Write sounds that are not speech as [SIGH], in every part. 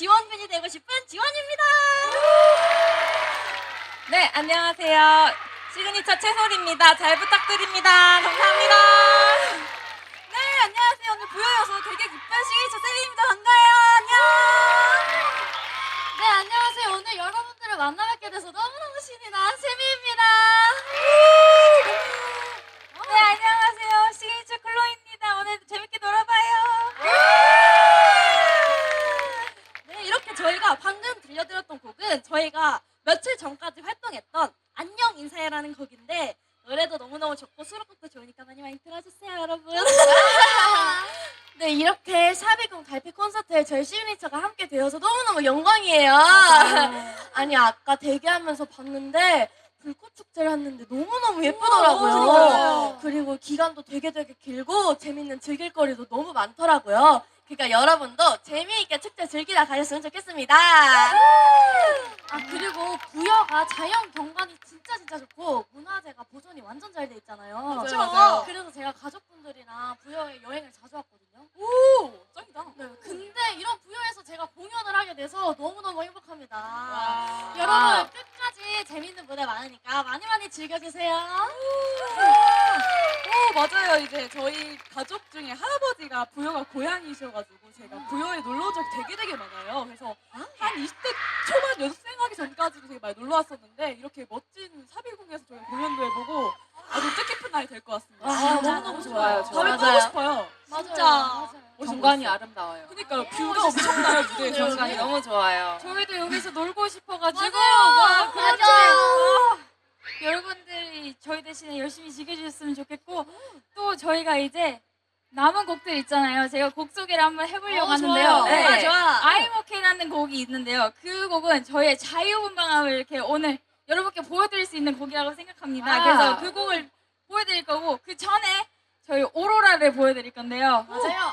지원군이 되고 싶은 지원입니다. 네, 안녕하세요. 시그니처 채솔입니다. 잘 부탁드립니다. 감사합니다. 네, 안녕하세요. 오늘 부여여서 되게 기쁜 시기니처 셀리입니다. 반가워요. 안녕. 네, 안녕하세요. 오늘 여러분들을 만나 뵙게 돼서 너무너무 신이 난 세미입니다. 들려드렸던 곡은 저희가 며칠 전까지 활동했던 안녕 인사해라는 곡인데 노래도 너무너무 좋고 수록곡도 좋으니까 많이 많이 들어주세요, 여러분. [LAUGHS] 네, 이렇게 샤비공 달빛 콘서트에 저희 시그니처가 함께 되어서 너무너무 영광이에요. 아니, 아까 대기하면서 봤는데 불꽃 축제를 했는데 너무너무 예쁘더라고요. 그리고 기간도 되게 되게 길고 재밌는 즐길 거리도 너무 많더라고요. 그러니까 여러분도 재미있게 축제 즐기다 가셨으면 좋겠습니다. 아 그리고 부여가 자연 경관이 진짜 진짜 좋고 문화재가 보존이 완전 잘 돼 있잖아요. 맞아요, 맞아요. 그래서 제가 가족분들이랑 부여에 여행을 자주 왔거든요. 오, 짱이다. 네, 근데 이런 부여에서 제가 공연을 하게 돼서 너무너무 행복합니다. 와. 여러분 끝까지 재밌는 무대 많으니까 많이 많이 즐겨주세요. 어, 맞아요. 이제 저희 가족 중에 할아버지가 부여가 고향이셔가지고 제가 부여에 놀러 온 적이 되게 되게 많아요. 그래서 한 20대 초반 연습생하기 전까지도 되게 많이 놀러 왔었는데 이렇게 멋진 사비궁에서 저희 공연도 해보고 아주 뜻깊은 날이 될 것 같습니다. 와, 아, 너무너무 좋아요. 밤에 맞아요. 보고 싶어요. 진짜. 맞아요. 경관이 아름다워요. 그러니까요. 뷰가 엄청나요, 무대에. 경관이 너무 좋아요. 저희도 여기서 놀고 싶어가지고 맞아요. 막 맞아요. 그런데 여러분들이 저희 대신에 열심히 즐겨주셨으면 좋겠고 또 저희가 이제 남은 곡들 있잖아요. 제가 곡 소개를 한번 해보려고 어, 하는데요. 좋아요. 네. 좋아, 좋아. I'm OK라는 곡이 있는데요. 그 곡은 저희의 자유분방함을 이렇게 오늘 여러분께 보여드릴 수 있는 곡이라고 생각합니다. 와. 그래서 그 곡을 보여드릴 거고 그 전에 저희 오로라를 보여드릴 건데요. 맞아요.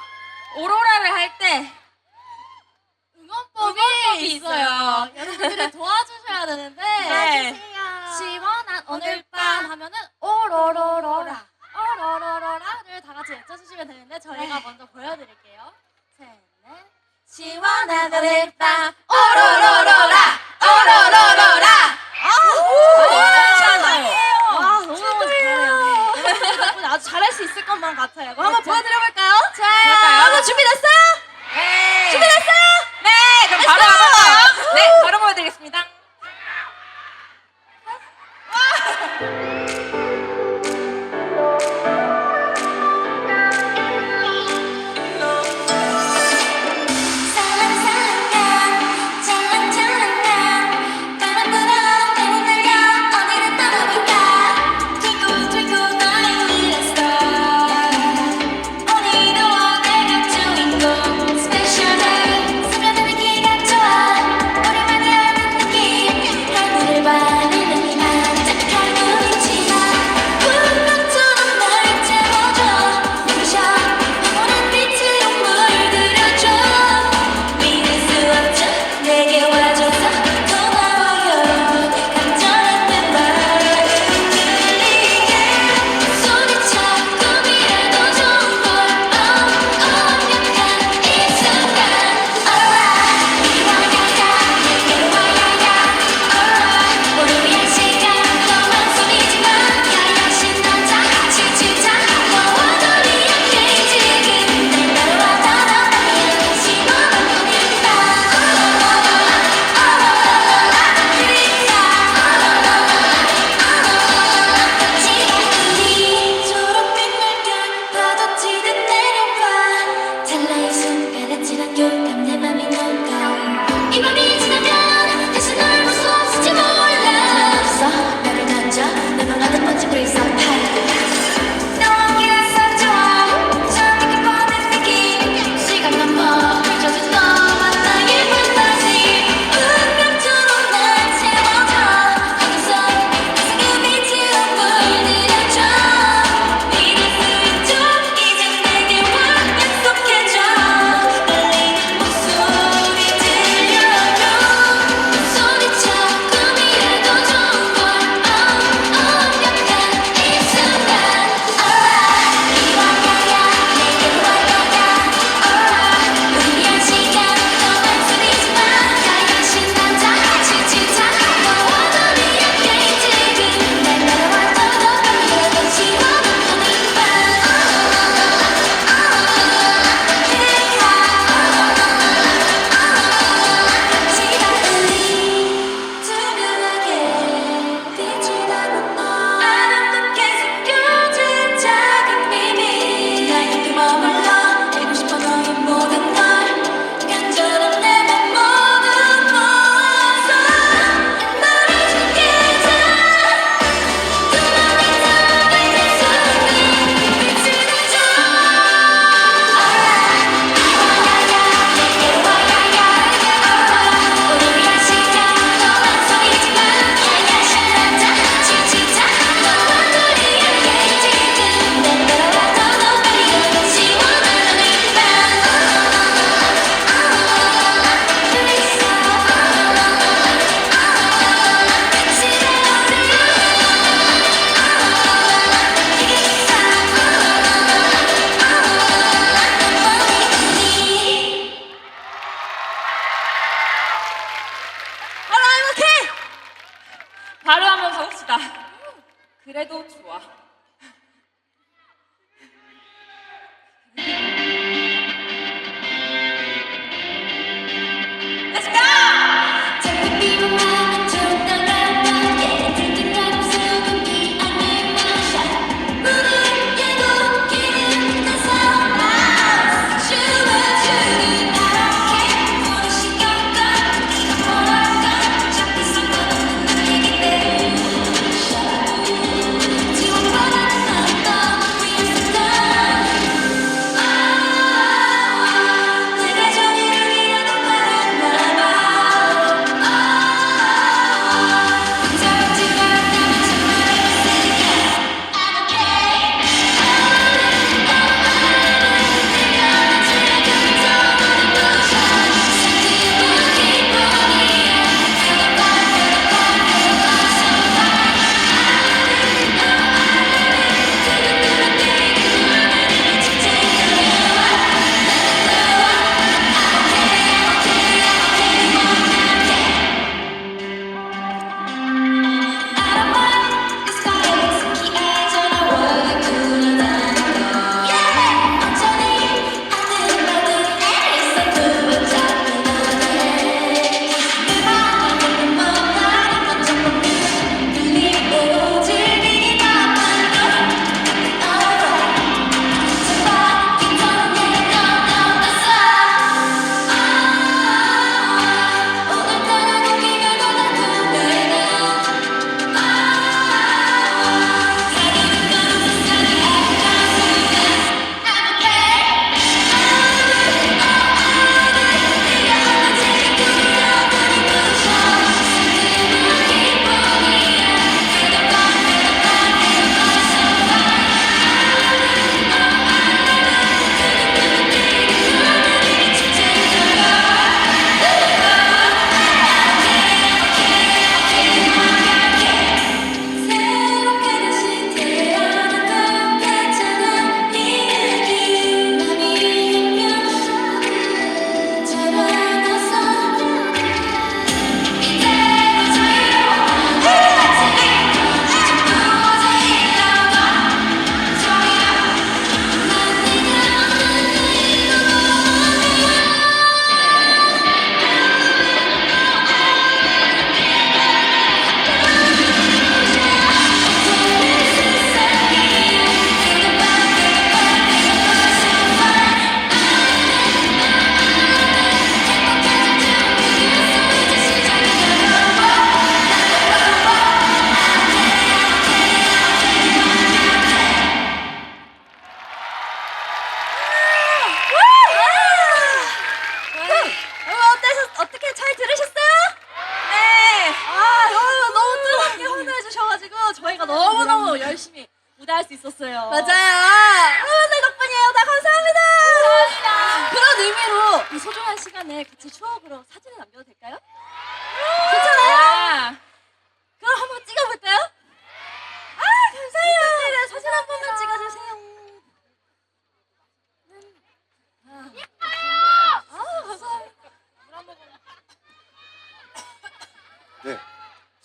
오로라를 할 때 응원법이, 응원법이 있어요. 있어요. 여러분들이 도와주셔야 되는데 네. 시원한 오늘 밤 하면은 오로로로라 오로로로라를 다 같이 외쳐주시면 되는데 저희가 먼저 보여드릴게요. 셋, 넷. 시원한 오늘 밤 오로로로라 오로로로라 와, 너무너무 잘해요. 여러분 아주 잘할 수 있을 것만 같아요. 그럼 한번 보여드려볼까요? 볼까요? 여러분 준비됐어요? 네. 준비됐어요? 네, 그럼 바로 가볼까요? 네, 바로 보여드리겠습니다.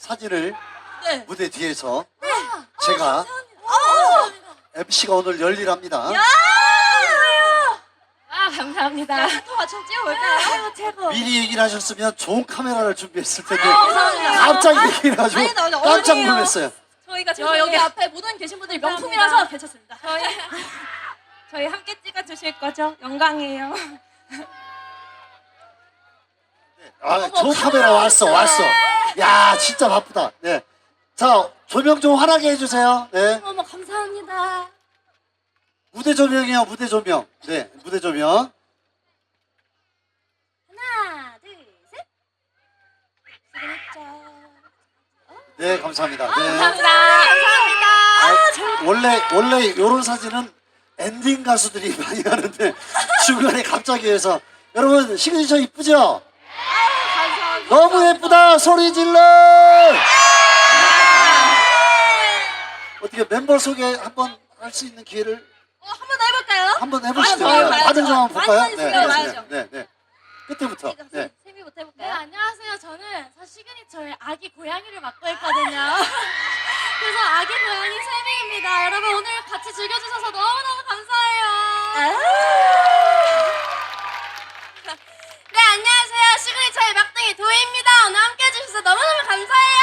사진을 네. 무대 뒤에서 아, 제가 아, MC가 오늘 열일합니다. 야! 아 감사합니다. 또 맞춰 찍어볼까요? 아유 최고. 미리 얘기를 하셨으면 좋은 카메라를 준비했을 텐데 감사합니다. 갑자기 얘기를 아니다. 깜짝 어디예요? 놀랐어요. 저희가 저 여기 앞에 모든 계신 분들이 명품이라서 괜찮습니다. 저희 저희 함께 찍어 주실 거죠? 영광이에요. 아, 좋은 카메라 왔어, 왔어. 야, 진짜 바쁘다. 네. 자, 조명 좀 환하게 해주세요. 네. 어머 감사합니다. 무대 조명이요, 무대 조명. 네, 무대 조명. 하나, 둘, 셋. 시그니처. 네, 감사합니다. 네. 감사합니다. 아, 원래, 원래 이런 사진은 엔딩 가수들이 [LAUGHS] 많이 하는데 중간에 갑자기 해서 여러분, 시그니처 이쁘죠? 너무 예쁘다! 소리 질러! 어떻게 멤버 소개 한번 할 수 있는 기회를 어, 한번 더 해볼까요? 한번 해보시죠. 아, 봐요. 반응 좀 한번 볼까요? 많이 네, 네. 네, 네, 네. 끝에부터. 네. 세미부터 해볼까요? 안녕하세요. 저는 사실 시그니처의 아기 고양이를 맡고 있거든요. [LAUGHS] 그래서 아기 고양이 세미입니다. 여러분 오늘 같이 즐겨주셔서 너무너무 감사해요. 네 안녕하세요. 시그니처의 막둥이 도희입니다. 오늘 함께 해주셔서 너무너무 감사해요.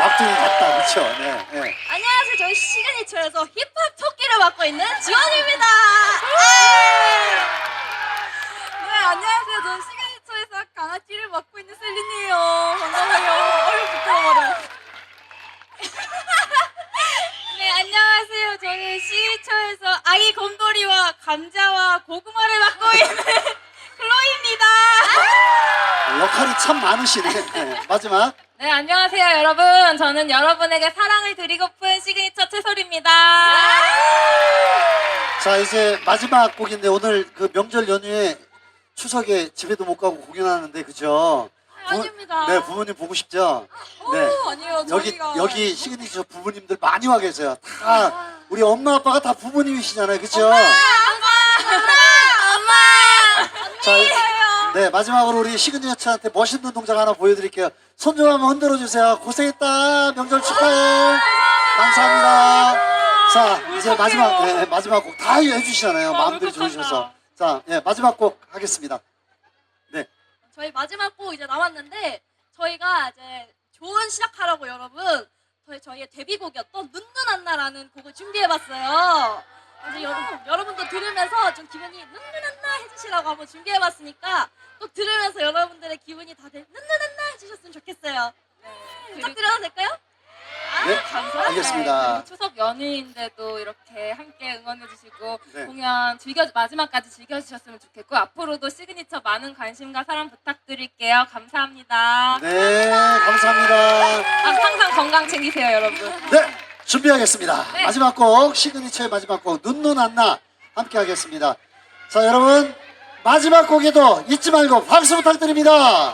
막둥이 같다, 그렇죠? 네, 네. 안녕하세요. 저희 시그니처에서 힙합 토끼를 맡고 있는 지원입니다. 네, 안녕하세요. 저는 시그니처에서 강아지를 맡고 있는 셀린이에요. 반가워요. 얼른 부끄러워라. 네, 안녕하세요. 저는 시리처에서 아기 곰돌이와 감자와 고구마를 맡고 있는 클로이입니다. 역할이 참 많으시네. 네, 마지막. 네, 안녕하세요, 여러분. 저는 여러분에게 사랑을 드리고픈 시그니처 채솔입니다. 자, 이제 마지막 곡인데 오늘 그 명절 연휴에 추석에 집에도 못 가고 공연하는데, 그죠? 부- 아닙니다. 네, 부모님 보고 싶죠? 네. 아니에요. 여기 저희가 여기 시그니처 부모님들 많이 와 계세요. 다 우리 엄마 아빠가 다 부모님이시잖아요, 그렇죠? 자, 네 마지막으로 우리 시그니처한테 멋있는 동작 하나 보여드릴게요. 손 좀 한번 흔들어 주세요. 고생했다. 명절 축하해. 감사합니다. 자, 이제 마지막 네, 마지막 곡 다 해주시잖아요. 마음들이 좋으셔서. 자, 예, 마지막 곡 하겠습니다. 네, 저희 마지막 곡 이제 남았는데 저희가 이제 좋은 시작하라고 여러분 저희 저희의 데뷔곡이었던 눈눈 안나라는 곡을 준비해봤어요. 그래서 여러분 여러분도 들으면서 좀 기분이 눈눈 안나 해주시라고 한번 준비해봤으니까 꼭 들으면서 여러분들의 기분이 다들 눈눈 안나 해주셨으면 좋겠어요. 부탁드려도 될까요? 네, 감사합니다. 알겠습니다. 그리고 추석 연휴인데도 이렇게 함께 응원해주시고 네. 공연 즐겨 마지막까지 즐겨주셨으면 좋겠고 앞으로도 시그니처 많은 관심과 사랑 부탁드릴게요. 감사합니다. 네, 감사합니다. 아, 항상 건강 챙기세요, 여러분. 네, 준비하겠습니다. 마지막 곡 시그니처의 마지막 곡 눈눈 안나 함께 하겠습니다. 자, 여러분 마지막 곡에도 잊지 말고 박수 부탁드립니다.